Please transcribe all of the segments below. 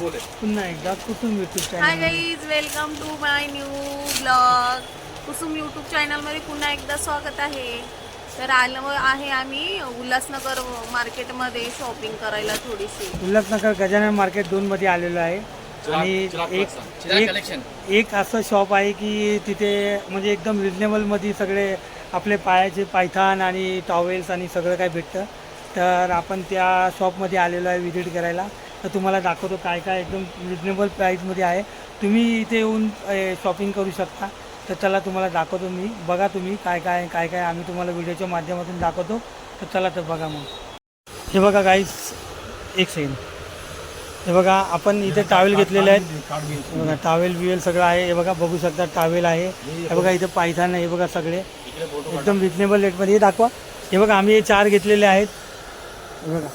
बोले. पुन्हा एकदा कुठून YouTube hi channel guys welcome to my new blog Kusum YouTube चॅनलमध्ये पुन्हा एकदा स्वागत आहे. तर आलो आहे आम्ही उल्हासनगर मार्केटमध्ये शॉपिंग करायला थोडीशी. उल्हासनगर गजानन मार्केट दोन मध्ये आलेलो आहे. आणि एक एक कलेक्शन एक असं शॉप आहे की तिथे म्हणजे एकदम रिजनेबलमध्ये सगळे आपले पायाचे पायथान आणि टॉवेल्स आणि सगळं काय भेटतं. तर आपण त्या शॉपमध्ये आलेलो आहे व्हिजिट करायला. तर तुम्हाला दाखवतो काय काय एकदम रिजनेबल प्राईसमध्ये आहे. तुम्ही इथे येऊन शॉपिंग करू शकता. तर चला तुम्हाला दाखवतो मी. बघा तुम्ही काय काय काय काय आम्ही तुम्हाला व्हिडिओच्या माध्यमातून दाखवतो. तर चला तर बघा मग. हे बघा गाईस एक सेकंड हे बघा आपण इथे टावेल घेतलेले आहेत बघा टावेल बिवेल सगळं आहे. हे बघा बघू शकता टावेल आहे. हे बघा इथे पायथान आहे. हे बघा सगळे. एकदम रिजनेबल रेटमध्ये हे दाखवा. हे बघा आम्ही हे चार घेतलेले आहेत. हे बघा.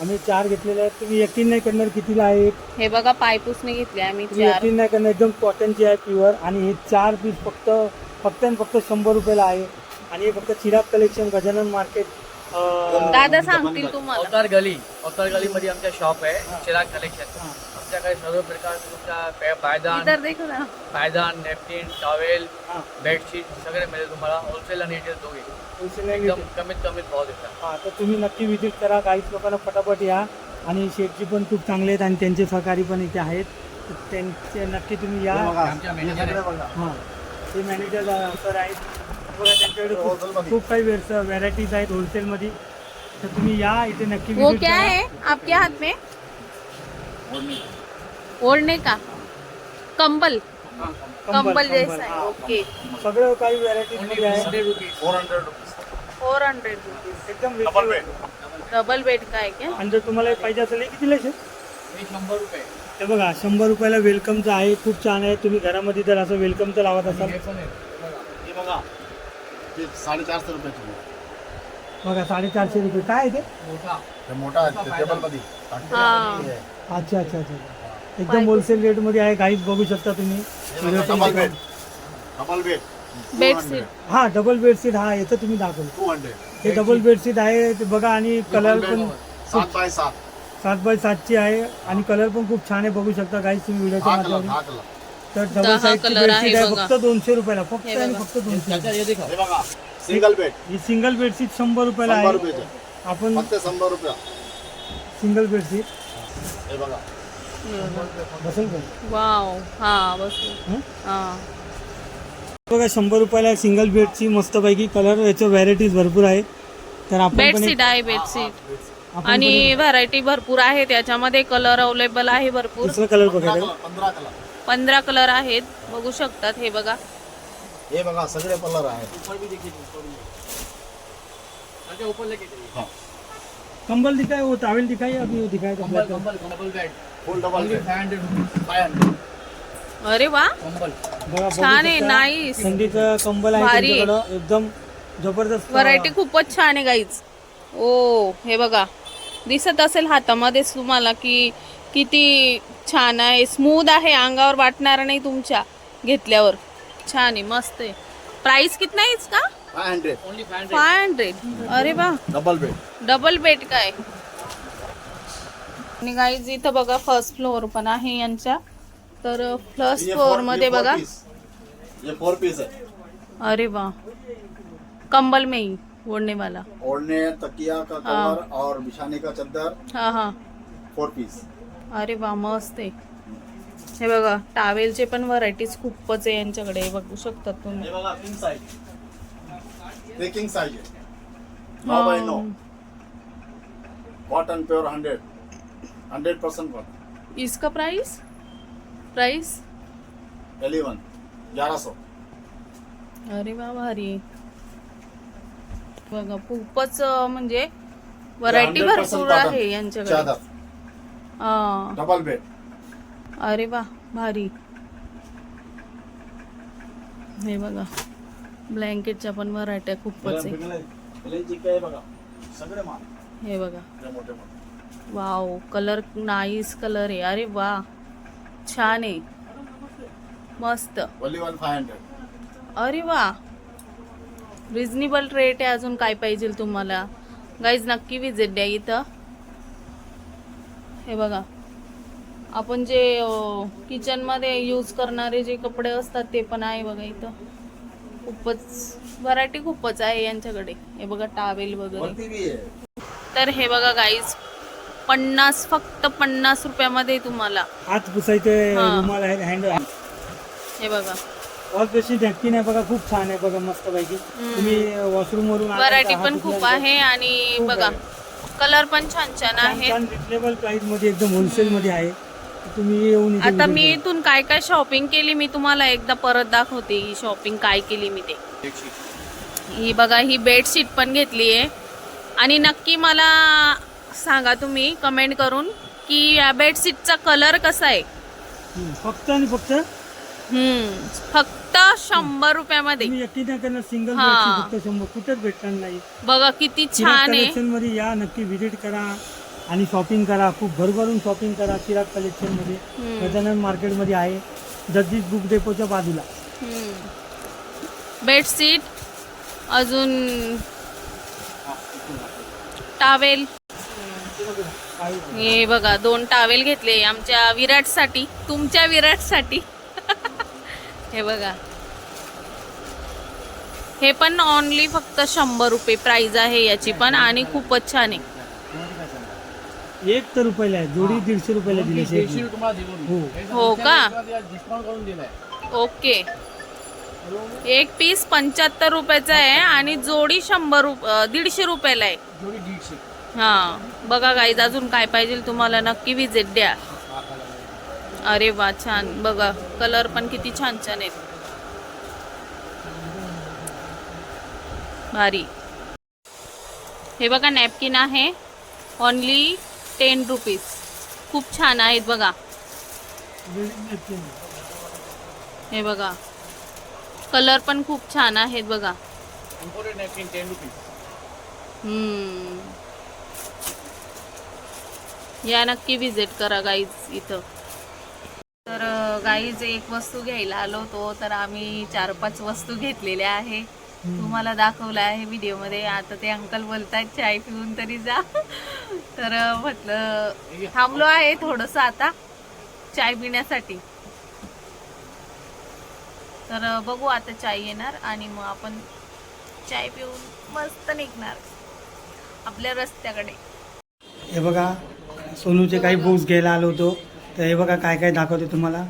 आम्ही चार घेतलेले आहेत. तुम्ही यकीन नाही करणार कितीला आहे? एक हे बघा पायपूसने घेतले आम्ही तुम्ही चार. यकीन नाही करणार एकदम कॉटनची आहे प्युअर आणि हे चार पीस फक्त फक्त आणि फक्त शंभर रुपयाला आहे. आणि हे फक्त चिराग कलेक्शन गजानन मार्केट दादा सांगतील तुम्हाला. अवतार गली अवतार गलीमध्ये आमच्या शॉप आहे चिराग कलेक्शन आमच्याकडे सर्व प्रकार तुमच्या पा- पायदान इतर देखो ना. पायदान नेपकिन टॉवेल हां, बेडशीट सगळे मिळेल तुम्हाला. होलसेल आणि रिटेल दोघे. आणि एकदम. कमीत कमीत भाव देतात हा तर तुम्ही नक्की विजिट करा. काहीच लोकांना फटाफट या. आणि शेटजी पण खूप चांगले आहेत आणि त्यांचे सहकारी पण इथे आहेत. त्यांचे नक्की तुम्ही या. आमच्या मॅनेजर हां. ते मॅनेजर सर आहेत. बघा त्यांच्याकडे खूप- खूप काही व्हरायटीज आहेत होलसेलमध्ये तर तुम्ही या. इथे नक्की वो विजिट क्या करा. है आपके हाथ में. ओढ़ने का? कंबल. कंबल. जैसा है ओके. सगळं काही मध्ये आहे. Four hundred rupees four hundred rupees एकदम. डबल बेड का है क्या? आणि जर तुम्हाला हे पाहिजे असेल हे कितीला आहे, शंभर रुपये. हे बघा शंभर रुपयाला वेलकमचं आहे खूप छान आहे. तुम्ही घरामध्ये जर असं वेलकमचं लावत असाल. हे पण आहे. बघा. हे बघा. ते साडेचारशे रुपयाचे आहे. बघा साडेचारशे रुपये. काय आहे ते? मोठा. आहे ते हा. अच्छा अच्छा अच्छा. एकदम होलसेल रेटमध्ये आहे काहीच बघू शकता तुम्ही. बेडशीट हा डबल बेडशीट हा येतं तुम्ही दाखवलं. हे डबल बेडशीट आहे ते बघा आणि कलर पण सात बाय सात. सात बाय सातची आहे आणि कलर पण खूप छान आहे बघू शकता काहीच तुम्ही व्हिडिओच्या माध्यमातून. तर डबल साईजची बेडशीट आहे बघा. फक्त दोनशे रुपयाला फक्त आणि. फक्त दोनशे त्याच्यात देखा बघा सिंगल बेड ही सिंगल बेडशीट शंभर रुपयाला आहे. रुपयाचे आपण फक्त शंभर रुपया. सिंगल बेडशीट हे बघा. बसेल वाव. हा बस हं? हा. बघा शंभर रुपयाला सिंगल बेडची मस्तपैकी कलर याच्या व्हरायटीज भरपूर आहे. तर आपण पण एक- बेडशीट आहे बेडशीट आपण पण आणि व्हरायटी भरपूर आहे त्याच्यामध्ये कलर अवेलेबल आहे भरपूर. दुसरा कलर बघायला कलर पंधरा कलर पंधरा कलर आहेत बघू शकतात हे बघा. हे बघा सगळे कलर आहे ऊपर भी देखिए ऊपर भी अच्छा ऊपर लेके जाइए हा कंबल दिखाए वो टावेल दिखाई अभी वो तो कंबल black. color. Full double hundred hundred अरे वा. कंबल. छान आहे. नाईस थंडीचं कंबल आहे भारी. एकदम जबरदस्त व्हरायटी खूपच छान आहे गाईज ओ हे बघा. दिसत असेल हातामध्येच तुम्हाला की किती छान आहे. स्मूथ आहे अंगावर वाटणार नाही तुमच्या घेतल्यावर. छान आहे मस्त आहे. प्राइस कितना आहे इसका five hundred only five hundred five hundred अरे वा. डबल बेड डबल बेड काय? आणि गाईज इथं बघा फर्स्ट फ्लोअर पण आहे यांच्या. तर फर्स्ट ये फ्लोअरमध्ये बघा. फोर पीस है अरे वा. कंबल में ही ओढ़ने वाला ओढ़ने तकिया का हाँ। कवर और बिछाने का चद्दर. हा हा. फोर पीस अरे वा मस्त आहे. हे बघा टावेलचे पण व्हरायटीज खूपच आहे यांच्याकडे बघू शकतात तुम्ही. हे बघा किंग साइज ते किंग साइज आहे. नौ बाय नौ cotton pure hundred hundred percent cotton इसका प्राइस? प्राइस? एलेवन ग्यारह सौ. अरे वा भारी. बघा खूपच म्हणजे व्हरायटी 100% भरपूर. आहे यांच्याकडे. हा. डबल बेड अरे वा भारी. हे बघा ब्लँकेटच्या पण व्हरायट्या खूपच आहे. हे बघा. मोठे मोठे. वाव कलर नाईस कलर आहे. अरे वा छान आहे. मस्त. अरे वा. रिझनेबल रेट आहे अजून काय पाहिजे तुम्हाला. गाईज नक्की विजिट द्या इथं. हे बघा. आपण जे किचनमध्ये यूज करणारे जे कपडे असतात ते पण आहे बघा इथं. खूपच व्हरायटी खूपच आहे यांच्याकडे. हे बघा टावेल वगैरे. तर हे बघा गाईज पन्नास फक्त पन्नास रुपयामध्ये तुम्हाला. हात पुसायचे हा. रुमाल आहेत हँड हे बघा. वॉश बेसिन नॅपकिन आहे बघा खूप छान आहे बघा मस्त पैकी तुम्ही वॉशरूम वरून आला व्हरायटी हात पण खूप आहे आणि खूप बघा. कलर पण छान छान छान आहे छान रिजनेबल प्राइसमध्ये एकदम होलसेल मध्ये आहे. तुम्ही येऊन इथे आता visit मी करा. इथून काय काय शॉपिंग केली मी तुम्हाला एकदा परत दाखवते ही शॉपिंग काय केली मी ते. ही बघा ही बेडशीट पण घेतली आहे आणि नक्की मला सांगा तुम्ही कमेंट करून की या बेडशीटचा कलर कसा आहे? हम्म, फक्त आणि फक्त? हम्म फक्त शंभर रुपयामध्ये. तुम्ही एकटी नाही करणार सिंगल हा. बेडशीट फक्त शंभर कुठेच भेटणार नाही. बघा किती छान आहे. कलेक्शनमध्ये या नक्की व्हिजिट करा आणि शॉपिंग करा. खूप भरभरून शॉपिंग करा चिराग कलेक्शनमध्ये हम्म. गजानन मार्केटमध्ये आहे. जगदीश बुक डेपोच्या बाजूला. हम्म. बेडशीट अजून टावेल हे बघा दोन टावेल घेतले आमच्या विराटसाठी तुमच्या विराटसाठी. हे बघा. हे पण ऑनली फक्त शंभर रुपये प्राइस आहे याची पण आणि खूपच छान आहे. एक तर रुपयाला आहे जोडी दीडशे रुपयाला दिली दीडशे तुम्हाला दिलो. हो. हो का? डिस्काउंट करून दिलाय. ओके. एक पीस पंच्याहत्तर रुपयाचा आहे आणि जोडी शंभर रुप दीडशे रुपयाला आहे. जोडी दीडशे. हा. बघा गाईज अजून काय पाहिजे तुम्हाला नक्की विजिट द्या. अरे वा छान. बघा कलर पण किती छान छान आहेत. भारी. हे बघा नॅपकिन आहे. ऑनली टेन रुपीज खूप छान आहेत बघा. हे बघा. कलर पण खूप छान आहेत बघा. हम्म. या नक्की विजिट करा गाईज इथं. तर गाईज एक वस्तू घ्यायला आलो होतो तर आम्ही चार पाच वस्तू घेतलेल्या आहे. तुम्हाला दाखवलं आहे व्हिडिओमध्ये आता ते अंकल बोलतात चाय पिऊन तरी जा. तर म्हटलं थांबलो आहे थोडंसं आता चाय पिण्यासाठी. तर बघू आता चाय येणार आणि मग आपण चाय पिऊन मस्त निघणार. आपल्या रस्त्याकडे. हे बघा सोनूचे काही बुक्स घ्यायला आलो होतो. तर हे बघा काय काय दाखवते तुम्हाला.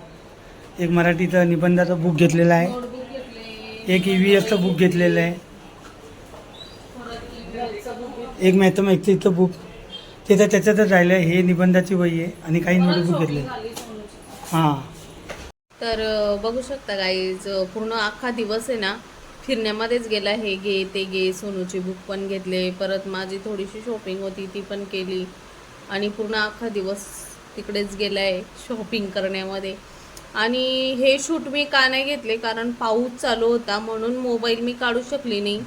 एक मराठीचं निबंधाचं बुक घेतलेलं आहे. एक ई व्ही एसचं बुक घेतलेलं आहे. एक मॅथमॅटिक्सचं बुक ते तर त्याच्यातच राहिलं आहे. हे निबंधाची वही आहे. आणि काही नोटबुक घेतले हां. तर बघू शकता गाईज पूर्ण अख्खा दिवस आहे ना फिरण्यामध्येच गेला. हे घे ते घे सोनूची बुक पण घेतले. परत माझी थोडीशी शॉपिंग होती ती पण केली. आणि पूर्ण अख्खा दिवस तिकडेच गेला आहे शॉपिंग करण्यामध्ये. आणि हे शूट मी का नाही घेतले कारण पाऊस चालू होता म्हणून मोबाईल मी काढू शकली नाही.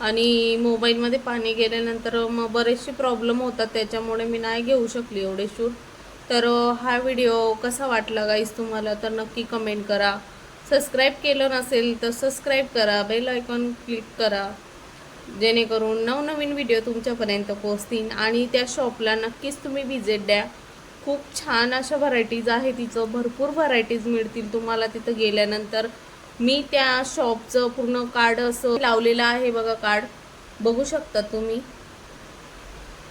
आणि मोबाईलमध्ये पाणी गेल्यानंतर मग बरेचसे प्रॉब्लेम होतात त्याच्यामुळे मी नाही घेऊ शकली एवढे शूट तर हा व्हिडिओ कसा वाटला गाईस तुम्हाला? तर नक्की कमेंट करा. सबस्क्राईब केलं नसेल तर सबस्क्राईब करा बेल आयकॉन क्लिक करा. जेणेकरून नवनवीन व्हिडिओ तुमच्यापर्यंत पोहोचतील आणि त्या शॉपला नक्कीच तुम्ही व्हिजिट द्या. खूप छान अशा व्हरायटीज आहे तिचं भरपूर व्हरायटीज मिळतील तुम्हाला तिथं गेल्यानंतर. मी त्या शॉपचं पूर्ण कार्ड असं लावलेलं आहे बघा कार्ड बघू शकता तुम्ही.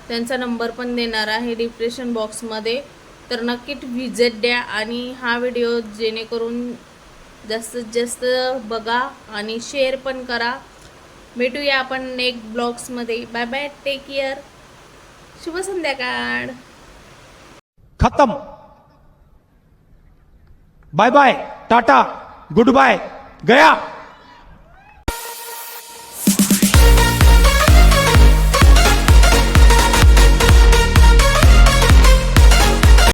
त्यांचा नंबर पण देणार आहे डिप्रेशन बॉक्समध्ये तर नक्की व्हिजिट द्या आणि हा व्हिडिओ जेणेकरून जास्तीत जास्त बघा आणि शेअर पण करा. भेटूया आपण नेक्स्ट ब्लॉग्समध्ये बाय बाय टेक केअर शुभ संध्याकाळ. खतम. Bye bye tata good bye गया.